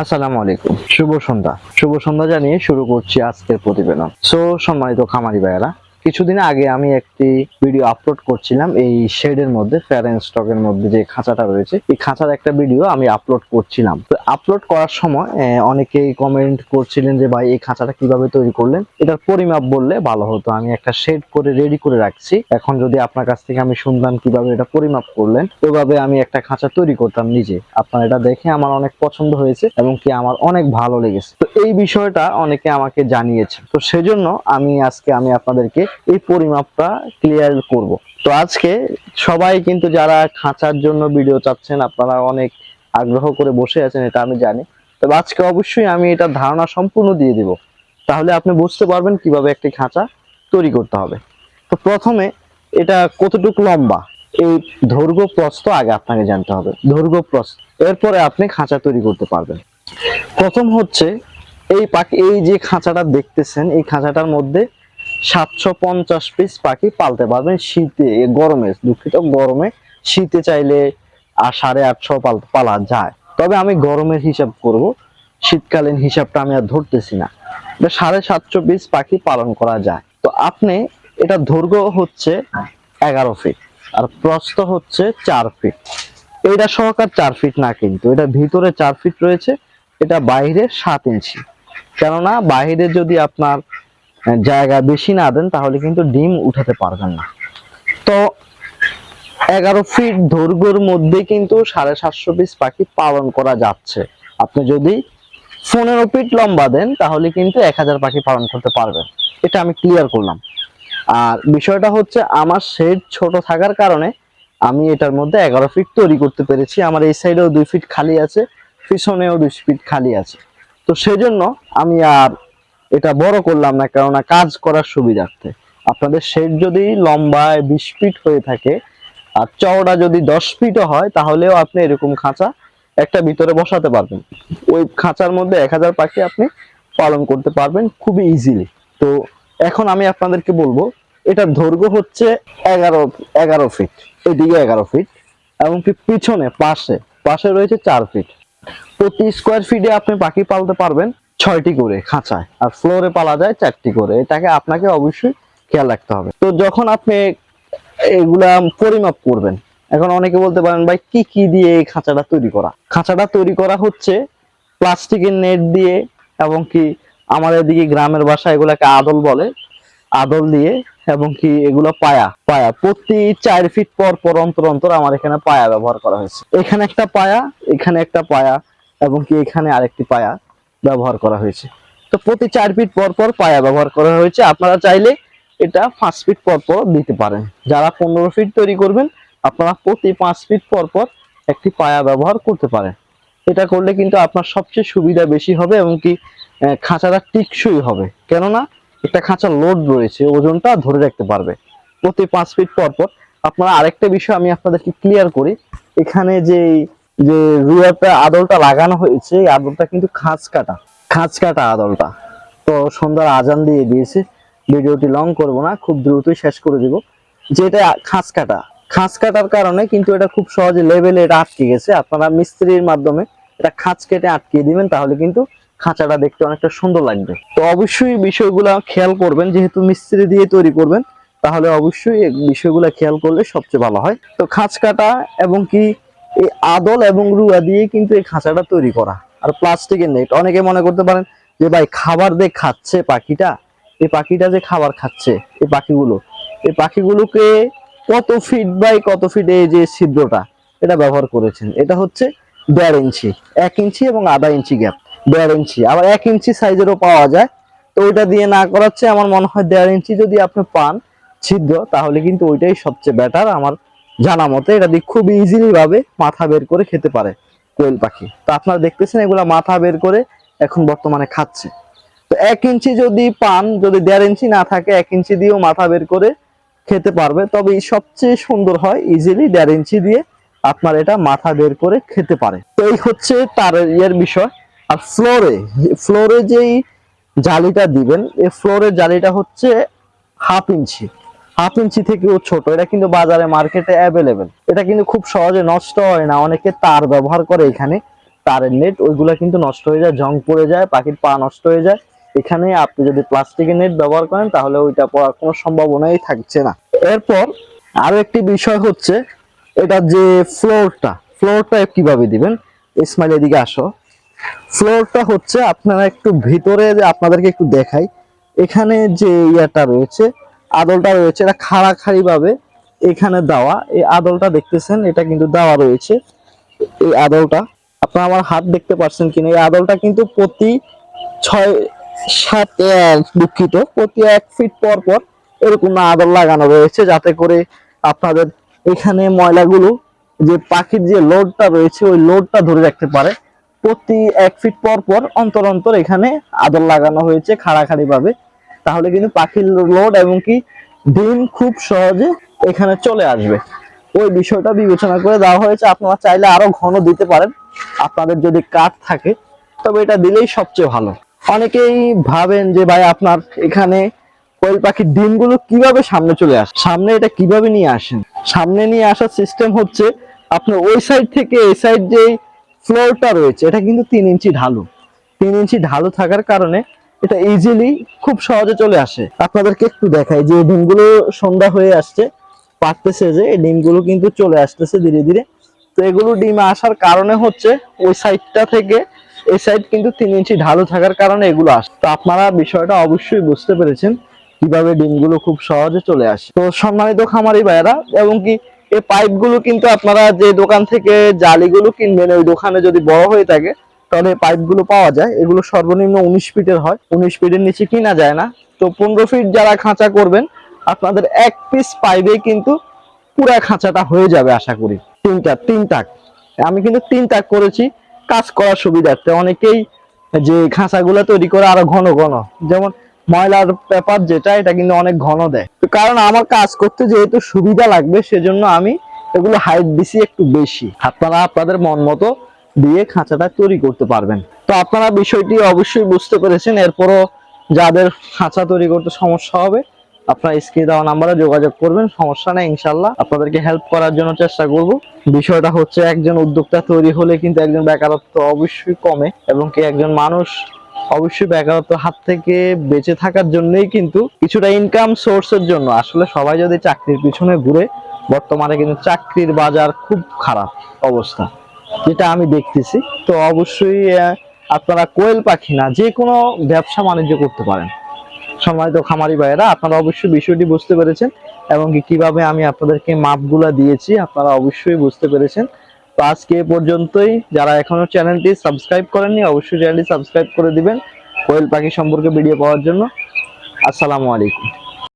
আসসালামু আলাইকুম। শুভ সন্ধ্যা। শুভ সন্ধ্যা জানিয়ে শুরু করছি আজকের প্রতিবেদন। সো, সম্মানিত খামারি ভাইয়েরা কিছুদিন আগে আমি একটি ভিডিও আপলোড করছিলাম এই শেডের মধ্যে ফেয়ার স্টকের মধ্যে যে খাঁচাটা রয়েছে, এই খাঁচার একটা ভিডিও আমি আপলোড করছিলাম। তো আপলোড করার সময় অনেকেই কমেন্ট করছিলেন যে, ভাই, এই খাঁচাটা কীভাবে তৈরি করলেন? এটার পরিমাপ বললে ভালো হতো। আমি একটা শেড করে রেডি করে রাখছি। এখন যদি আপনার কাছ থেকে আমি শুনতাম কীভাবে এটা পরিমাপ করলেন ওইভাবে আমি একটা খাঁচা তৈরি করতাম নিজে। আপনার এটা দেখে আমার অনেক পছন্দ হয়েছে এবং কি আমার অনেক ভালো লেগেছে। তো এই বিষয়টা অনেকে আমাকে জানিয়েছে। তো সেজন্য আমি আজকে আমি আপনাদেরকে এই পরিমাপটা ক্লিয়ার করব। তো আজকে সবাই কিন্তু যারা খাঁচার জন্য ভিডিও চাচ্ছেন, আপনারা অনেক আগ্রহ করে বসে আছেন, এটা আমি জানি। তবে আজকে অবশ্যই আমি এটা ধারণা সম্পূর্ণ দিয়ে দিব। তাহলে আপনি বুঝতে পারবেন কীভাবে একটি খাঁচা তৈরি করতে হবে। তো প্রথমে এটা কতটুকু লম্বা? এই দৈর্ঘ্য প্রস্থ আগে আপনাকে জানতে হবে। দৈর্ঘ্য প্রস্থ। এরপরে আপনি খাঁচা তৈরি করতে পারবেন। প্রথম হচ্ছে এই পাখি এই যে খাঁচাটা দেখতেছেন, এই খাঁচাটার মধ্যে সাতশো পঞ্চাশ পিস পাখি পালতে পারবেন শীতে গরমে, দুঃখিত, গরমে। শীতে চাইলে আর সাড়ে আটশো পাল যায়। তবে আমি গরমের হিসাব করব। শীতকালীন হিসাবটা আমি আর ধরতেছি না। সাড়ে সাতশো পিস পাখি পালন করা যায়। তো আপনি এটা দৈর্ঘ্য হচ্ছে এগারো ফিট আর প্রস্থ হচ্ছে চার ফিট এটা সহকার চার ফিট না কিন্তু, এটা ভিতরে চার ফিট রয়েছে, এটা বাইরে সাত ইঞ্চি। কেননা বাইরে যদি আপনার জায়গা বেশি না দেন, তাহলে কিন্তু ডিম উঠাতে পারবেন না। তো এগারো ফিট দৈর্ঘ্যের মধ্যে কিন্তু সাড়ে সাতশো পিস পাখি পালন করা যাচ্ছে। আপনি যদি পনেরো ফিট লম্বা দেন, তাহলে কিন্তু এক হাজার পাখি পালন করতে পারবেন। এটা আমি ক্লিয়ার করলাম। আর বিষয়টা হচ্ছে, আমার শেড ছোট থাকার কারণে আমি এটার মধ্যে এগারো ফিট তৈরি করতে পেরেছি। আমার এই সাইডেও দুই ফিট খালি আছে, পিছনেও দুই ফিট খালি আছে। তো সেজন্য আমি আর এটা বড় করলাম না, কেননা কাজ করার সুবিধার্থে। আপনাদের শেড যদি লম্বায় বিশ ফিট হয়ে থাকে, আর চওড়া যদি দশ ফিটও হয়, তাহলেও আপনি এরকম খাঁচা একটা ভিতরে বসাতে পারবেন। ওই খাঁচার মধ্যে এক হাজার পাখি আপনি পালন করতে পারবেন খুবই ইজিলি তো এখন আমি আপনাদেরকে বলব, এটার দৈর্ঘ্য হচ্ছে এগারো এগারো ফিট, এদিকে এগারো ফিট, এমনকি পিছনে, পাশে পাশে রয়েছে চার ফিট। প্রতি স্কোয়ার ফিটে আপনি পাখি পালতে পারবেন। ছয়টি করে খাঁচায়। আর ফ্লোরে পালা যায় চারটি করে। এটাকে আপনাকে অবশ্যই খেয়াল রাখতে হবে। তো যখন আপনি এগুলা পরিমাপ করবেন, এখন অনেকে বলতে পারেন, ভাই, কি কি দিয়ে এই খাঁচাটা তৈরি করা? খাঁচাটা তৈরি করা হচ্ছে প্লাস্টিকের নেট দিয়ে এবং কি আমাদের দিকে গ্রামের ভাষায় এগুলাকে আদল বলে। আদল দিয়ে এবং কি এগুলো পায়া পায়া। প্রতি চার ফিট পর পর, অন্তর অন্তর আমার এখানে পায়া ব্যবহার করা হয়েছে। এখানে একটা পায়া, এখানে একটা পায়া এবং কি এখানে আরেকটি পায়া। ব্যবহার করা হয়েছে। তো প্রতি চার ফিট পর পর পায়া ব্যবহার করা হয়েছে। আপনারা চাইলে এটা পাঁচ ফিট পর পর দিতে পারেন। যারা পনেরো ফিট তৈরি করবেন, আপনারা প্রতি পাঁচ ফিট পর পর একটি পায়া ব্যবহার করতে পারেন। এটা করলে কিন্তু আপনার সবচেয়ে সুবিধা বেশি হবে এবং কি খাঁচাটা টিকসই হবে। কেননা, একটা খাঁচার লোড রয়েছে, ওজনটা ধরে রাখতে পারবে। প্রতি পাঁচ ফিট পর পর আপনারা আরেকটা বিষয় আমি আপনাদেরকে ক্লিয়ার করি। এখানে যে যে রুয়াটা আদলটা লাগানো হয়েছে আদলটা কিন্তু খাঁচ কাটা খাঁচ কাটা আদলটা। তো সন্ধ্যার আজান দিয়ে দিয়েছে। ভিডিওটি লং করব না, খুব দ্রুতই শেষ করে দিব। যেটা খাঁচ কাটা খাঁচ কাটার কারণে কিন্তু এটা খুব সহজে লেভেলে এটা আটকে গেছে। আপনারা মিস্ত্রির মাধ্যমে এটা খাঁচ কেটে আটকিয়ে দিবেন, তাহলে কিন্তু খাঁচাটা দেখতে অনেকটা সুন্দর লাগবে। তো অবশ্যই বিষয়গুলো খেয়াল করবেন, যেহেতু মিস্ত্রি দিয়ে তৈরি করবেন, তাহলে অবশ্যই বিষয়গুলো খেয়াল করলে সবচেয়ে ভালো হয়। তো খাঁচ কাটা এবং কি এই আদল এবং রুয়া দিয়ে কিন্তু এই খাঁচাটা তৈরি করা। আর প্লাস্টিকের নেট, অনেকে মনে করতে পারেন যে, ভাই, খাবার দিয়ে খাচ্ছে পাখিটা, এই পাখিটা যে খাবার খাচ্ছে, এই পাখিগুলো, এই পাখিগুলোকে কত ফিট বাই কত ফিট এই যে ছিদ্রটা, এটা ব্যবহার করেছেন। এটা হচ্ছে দেড় ইঞ্চি, এক ইঞ্চি এবং আধা ইঞ্চি গ্যাপ দেড় ইঞ্চি। আবার এক ইঞ্চি সাইজেরও পাওয়া যায়। তো ওইটা দিয়ে না করাচ্ছে আমার মনে হয় দেড় ইঞ্চি যদি আপনি পান ছিদ্র, তাহলে কিন্তু ওইটাই সবচেয়ে বেটার আমার জানা মতে এটা দিয়ে খুব ইজিলি ভাবে মাথা বের করে খেতে পারে কোয়েল পাখি। তো আপনারা দেখতেছেন এগুলা মাথা বের করে এখন বর্তমানে খাচ্ছে। তো এক ইঞ্চি যদি পান, যদি দেড় ইঞ্চি না থাকে, এক ইঞ্চি দিয়েও মাথা বের করে খেতে পারবে। তবে সবচেয়ে সুন্দর হয় ইজিলি দেড় ইঞ্চি দিয়ে আপনার এটা মাথা বের করে খেতে পারে। তো এই হচ্ছে তার ইয়ের বিষয়। আর ফ্লোরে ফ্লোরে যেই জালিটা দিবেন, এই ফ্লোরের জালিটা হচ্ছে হাফ ইঞ্চি। হাফ ইঞ্চি থেকেও ছোট। এটা কিন্তু বাজারে মার্কেটে অ্যাভেলেবেল এটা কিন্তু খুব সহজে নষ্ট হয় না। অনেকে তার ব্যবহার করে এখানে। তারের নেট ওইগুলা কিন্তু নষ্ট হয়ে যায় জং পড়ে যায়, পাখির পা নষ্ট হয়ে যায়। এখানে আপনি যদি প্লাস্টিকের নেট ব্যবহার করেন, তাহলে ওইটা পড়ার কোনো সম্ভাবনাই থাকছে না। এরপর আরও একটি বিষয় হচ্ছে, এটা যে ফ্লোরটা ফ্লোরটা কীভাবে দিবেন? ইসমাইল, এদিকে আসো। ফ্লোরটা হচ্ছে, আপনারা একটু ভিতরে আপনাদেরকে একটু দেখাই। এখানে যে ইয়াটা রয়েছে আদলটা রয়েছে, এটা খাড়াখাড়ি ভাবে এখানে দেওয়া। এই আদলটা দেখতেছেন, এটা কিন্তু দেওয়া রয়েছে, এই আদলটা। আপনারা আমার হাত দেখতে পাচ্ছেন কিনা? এই আদলটা কিন্তু প্রতি ছয়, সাত দুঃখিত, প্রতি এক ফিট পর পর এরকম আদল লাগানো রয়েছে, যাতে করে আপনাদের এখানে ময়লাগুলো, যে পাখির যে লোডটা রয়েছে, ওই লোডটা ধরে রাখতে পারে। প্রতি এক ফিট পর পর, অন্তর অন্তর এখানে আদল লাগানো হয়েছে খাড়াখাড়ি ভাবে তাহলে কিন্তু পাখির লোড এবং কি ডিম খুব সহজে এখানে চলে আসবে। ওই বিষয়টা বিবেচনা করে দেওয়া হয়েছে। আপনারা চাইলে আরও ঘন দিতে পারেন। আপনাদের যদি কাঠ থাকে, তবে এটা দিলেই সবচেয়ে ভালো। অনেকেই ভাবেন যে, ভাই, আপনার এখানে কোয়েল পাখির ডিমগুলো কীভাবে সামনে চলে আসে সামনে এটা কীভাবে নিয়ে আসেন? সামনে নিয়ে আসার সিস্টেম হচ্ছে আপনার ওই সাইড থেকে এই সাইড যে ফ্লোরটা রয়েছে, এটা কিন্তু তিন ইঞ্চি ঢালু। তিন ইঞ্চি ঢালু থাকার কারণে এটা ইজিলি খুব সহজে চলে আসে। আপনাদেরকে একটু দেখাই যে ডিমগুলো সন্ধ্যা হয়ে আসছে, পারতেছে যে এই ডিমগুলো কিন্তু চলে আসতেছে ধীরে ধীরে। তো এগুলো ডিম আসার কারণে হচ্ছে ওই সাইডটা থেকে, এই সাইড কিন্তু তিন ইঞ্চি ঢালু থাকার কারণে এগুলো আসে। তো আপনারা বিষয়টা অবশ্যই বুঝতে পেরেছেন কীভাবে ডিমগুলো খুব সহজে চলে আসে। তো সম্মানিত খামারি ভাইয়েরা, এবং কি এই পাইপগুলো কিন্তু আপনারা যে দোকান থেকে জালিগুলো কিনবেন, ওই দোকানে যদি বড় হয়ে থাকে তাহলে পাইপগুলো পাওয়া যায়, এগুলো সর্বনিম্ন উনিশ ফিটের হয়। উনিশ ফিটের নিচে কিনা যায় না। তো পনেরো ফিট যারা খাঁচা করবেন, আপনাদের এক পিস পাইপে কিন্তু পুরা খাঁচাটা হয়ে যাবে আশা করি। তিনটা, তিন তাক। আমি কিন্তু তিন তাক করেছি, কাজ করার সুবিধার্থে। অনেকেই যে খাঁচাগুলো তৈরি করে আরও ঘন ঘন, যেমন ময়লার পেপার যেটা, এটা কিন্তু অনেক ঘন দেয়। তো কারণ আমার কাজ করতে যেহেতু সুবিধা লাগবে, সেজন্য আমি এগুলো হাইট দিছি একটু বেশি। আপনারা, আপনাদের মন মতো দিয়ে খাঁচাটা তৈরি করতে পারবেন। তো আপনারা বিষয়টি অবশ্যই বুঝতে পেরেছেন। এরপরও যাদের খাঁচা তৈরি করতে সমস্যা হবে, আপনারা স্ক্রিনে দেওয়া নাম্বারে যোগাযোগ করবেন। সমস্যা নেই ইনশাল্লাহ আপনাদেরকে হেল্প করার জন্য চেষ্টা করব। বিষয়টা হচ্ছে, একজন উদ্যোক্তা তৈরি হলে কিন্তু একজন বেকারত্ব অবশ্যই কমে এবং কি একজন মানুষ অবশ্যই বেকারত্ব হাত থেকে বেঁচে থাকার জন্যই কিন্তু কিছুটা ইনকাম সোর্সের জন্য। আসলে সবাই যদি চাকরির পিছনে ঘুরে, বর্তমানে কিন্তু চাকরির বাজার খুব খারাপ অবস্থা। যেটা আমি দেখতেছি, তো অবশ্যই আপনারা কোয়েল পাখি না, যে কোনো ব্যবসা বাণিজ্য করতে পারেন। সম্মানিত খামারি ভাইয়েরা, আপনারা অবশ্যই বিষয়টি বুঝতে পেরেছেন এবং কীভাবে আমি আপনাদেরকে মাপগুলা দিয়েছি, আপনারা অবশ্যই বুঝতে পেরেছেন। তো আজকে এ পর্যন্তই, যারা এখনও চ্যানেলটি সাবস্ক্রাইব করেননি, অবশ্যই চ্যানেলটি সাবস্ক্রাইব করে দিবেন কোয়েল পাখি সম্পর্কে ভিডিও পাওয়ার জন্য। আসসালামু আলাইকুম।